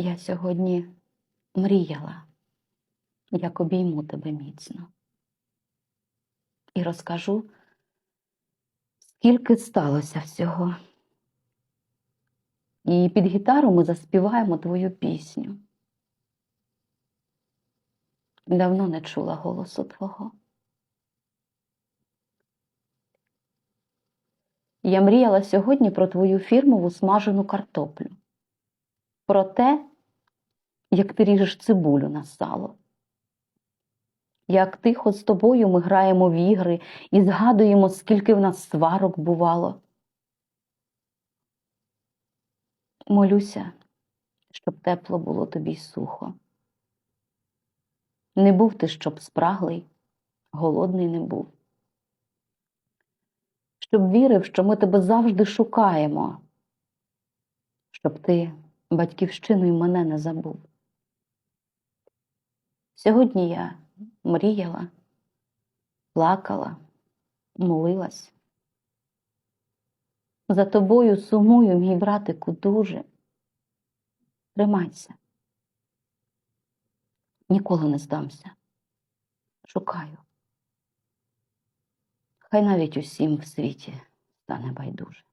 Я сьогодні мріяла, як обійму тебе міцно. І розкажу, скільки сталося всього. І під гітару ми заспіваємо твою пісню. Давно не чула голосу твого. Я мріяла сьогодні про твою фірмову смажену картоплю, про те, як ти ріжеш цибулю на сало, як тихо з тобою ми граємо в ігри і згадуємо, скільки в нас сварок бувало. Молюся, щоб тепло було тобі й сухо. Не був ти, щоб спраглий, голодний не був. Щоб вірив, що ми тебе завжди шукаємо, щоб ти батьківщину й мене не забув. Сьогодні я мріяла, плакала, молилась. За тобою сумую, мій братику, дуже. Тримайся. Ніколи не здамся. Шукаю. Хай навіть усім в світі стане байдуже.